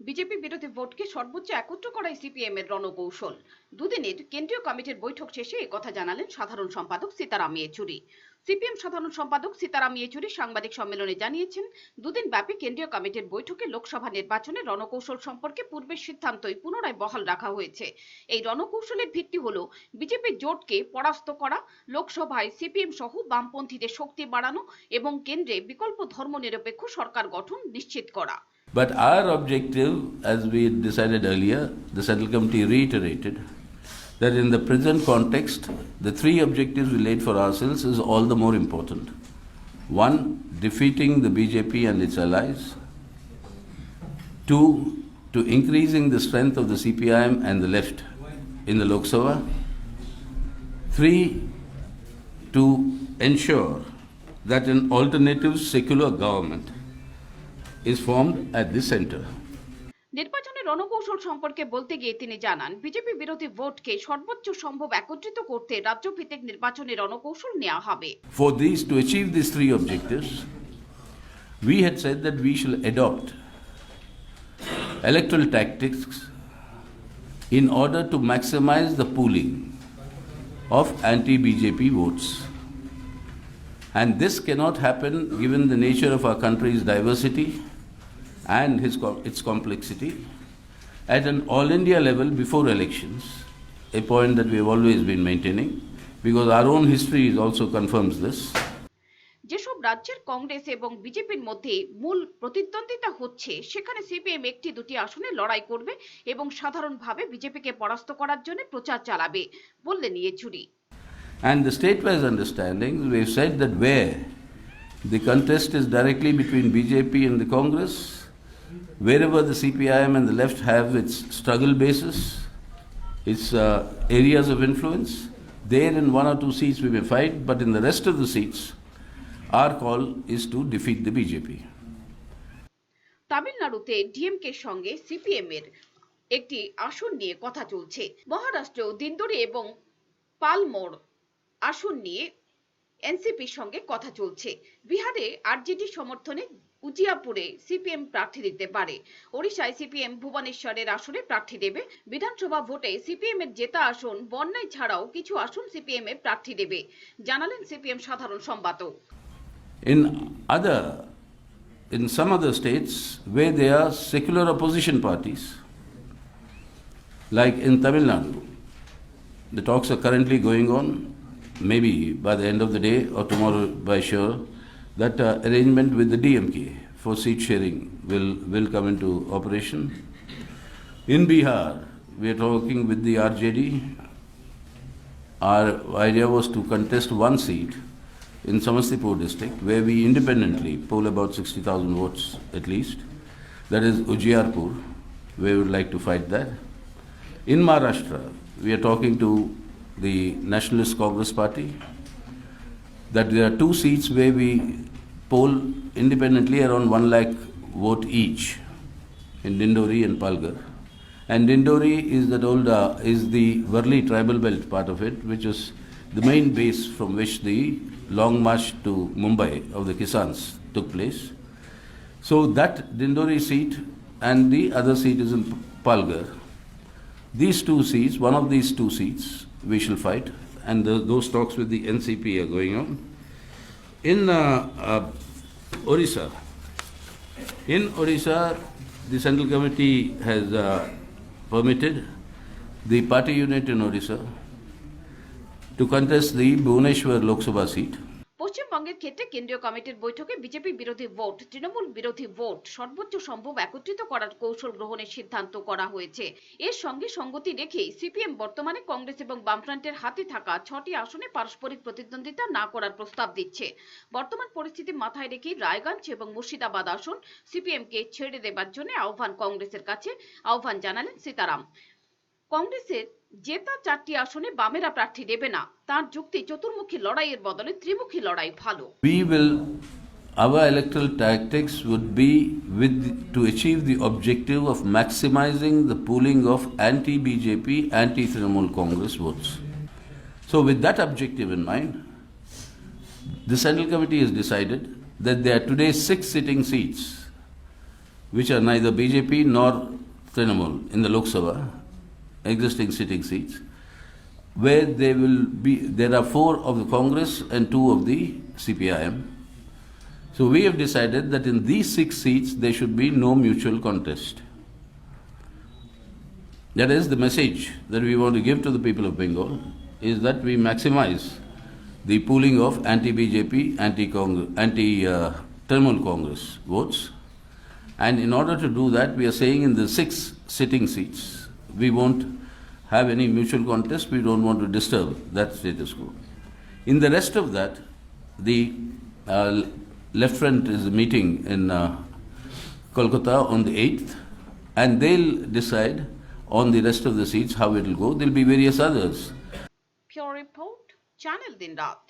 BJP বিরোধী ভোটকে সর্বোচ্চ একত্র করাই সিপিএম এর রণকৌশল। দুদিনের কেন্দ্রীয় কমিটির বৈঠক শেষে কথা জানালেন সাধারণ সম্পাদক সীতারাম ইয়েচুরি। সিপিএম সাধারণ সম্পাদক সীতারাম ইয়েচুরি সাংবাদিক সম্মেলনে জানিয়েছেন, দুদিন ব্যাপী কেন্দ্রীয় কমিটির বৈঠকে লোকসভা নির্বাচনে রণকৌশল সম্পর্কে পূর্বের সিদ্ধান্তই পুনরায় বহাল রাখা হয়েছে। এই রণকৌশলের ভিত্তি হল বিজেপির জোটকে পরাস্ত করা, লোকসভায় সিপিএম সহ বামপন্থীদের শক্তি বাড়ানো এবং কেন্দ্রে বিকল্প ধর্মনিরপেক্ষ সরকার গঠন নিশ্চিত করা। But our objective, as we decided earlier, the Central Committee reiterated that in the present context, the three objectives we laid for ourselves is all the more important. One, defeating the BJP and its allies. Two, to increasing the strength of the CPIM and the left in the Lok Sabha. Three, to ensure that an alternative secular government is formed at this center. নির্বাচনের রণকৌশল সম্পর্কে বলতে গিয়ে তিনি জানান BJP বিরোধী ভোটকে সর্বোচ্চ সম্ভব একত্রিত করতে রাজ্য ভিত্তিক নির্বাচনের রণকৌশল নেওয়া হবে For these, to achieve these three objectives, we had said that we shall adopt electoral tactics in order to maximize the pooling of anti BJP votes. And this cannot happen given the nature of our country's diversity and his, co- its complexity at an all India level before elections, a point that we have always been maintaining, because our own history also confirms this. যেসব রাজ্যের কংগ্রেস এবং বিজেপির মধ্যে মূল প্রতিদ্বন্দ্বিতা হচ্ছে সেখানে CPM একটি দুটি আসনে লড়াই করবে এবং সাধারণভাবে বিজেপিকে পরাস্ত করার জন্য প্রচার চালাবে বললেন Yechury And the state-wise understandings, we've said that where the contest is directly between BJP and the Congress, wherever the CPIM and the left have its struggle basis, its uh, areas of influence, there in one or two seats we may fight, but in the rest of the seats, our call is to defeat the BJP. তামিলনাড়ুতে ডিএমকে সঙ্গে সিপিএম এর একটি আসন নিয়ে কথা চলছে মহারাষ্ট্রেও দিন্দুরি এবং পালমোড় আসন নিয়ে এনসিপির সঙ্গে কথা চলছে। বিহারে আরজেডি সমর্থনে উজিয়াপুরে সিপিএম প্রার্থী দিতে পারে। ওড়িশায় সিপিএম ভুবনেশ্বরের আসনে প্রার্থী দেবে। বিধানসভা ভোটে সিপিএম এর জেতা আসন বন্যায় ছাড়াও কিছু আসন সিপিএম এর প্রার্থী দেবে। জানালেন সিপিএম সাধারণ সম্পাদক। In other some other states where there are secular opposition parties, like in Tamil Nadu, the talks are currently going on. Maybe by the end of the day or tomorrow, by sure, that uh, arrangement with the DMK for seat sharing will, will come into operation. In Bihar, we are talking with the RJD. Our idea was to contest one seat in Samastipur district, where we independently poll about 60,000 votes at least. That is Ujiarpur, where we would like to fight that. In Maharashtra, we are talking to the Nationalist Congress Party that there are two seats where we poll independently around 1 lakh vote each in Dindori and Palgar. And Dindori is that old uh, is the Varli tribal belt part of it, which is the main base from which the long march to Mumbai of the Kisans took place. So that Dindori seat and the other seat is in Palgar. These two seats, one of these two seats, we shall fight, and the, those talks with the NCP are going on. In uh, uh, Orissa, in Orissa, the Central Committee has uh, permitted the party unit in Orissa to contest the Bhubaneswar Lok Sabha seat. পশ্চিমবঙ্গের ক্ষেত্রে কেন্দ্রীয় কমিটির বৈঠকে BJP বিরোধী vote, Trinamool বিরোধী vote সর্বোচ্চ সম্ভব একত্রিত করার কৌশল গ্রহণের সিদ্ধান্ত করা হয়েছে। এর সঙ্গে সঙ্গতি রেখেই সিপিএম বর্তমানে কংগ্রেস এবং বামফ্রন্টের হাতে থাকা ছটি আসনে পারস্পরিক প্রতিদ্বন্দ্বিতা না করার প্রস্তাব দিচ্ছে। বর্তমান পরিস্থিতি মাথায় রেখে রায়গঞ্জ এবং মুর্শিদাবাদ আসন সিপিএম কে ছেড়ে দেবার জন্য আহ্বান কংগ্রেসের কাছে। আহ্বান জানালেন সীতারাম। কংগ্রেসের জেতা চারটি আসনে বামেরা প্রার্থী দেবে না তার যুক্তি চতুর্মুখী লড়াইয়ের বদলে ত্রিমুখী লড়াই ভালো We will, our electoral tactics would be with, to achieve the objective of maximizing the pooling of anti-BJP, anti-Trinamool Congress votes. So with that objective in mind, the Central Committee has decided that there are today six sitting seats which are neither BJP nor Trinamool in the Lok Sabha, existing sitting seats, where there will be there are four of the Congress and two of the CPIM. So we have decided that in these six seats there should be no mutual contest. That is the message that we want to give to the people of Bengal is that we maximize the pooling of anti-BJP, anti-Congress, anti-Trinamool uh, Congress votes. And in order to do that, we are saying in the six sitting seats, we won't have any mutual contest. We don't want to disturb that status quo. In the rest of that, the uh, left front is meeting in uh, Kolkata on the 8th, and they'll decide on the rest of the seats how it will go. There'll be various others. Pure report, Channel Din Rat.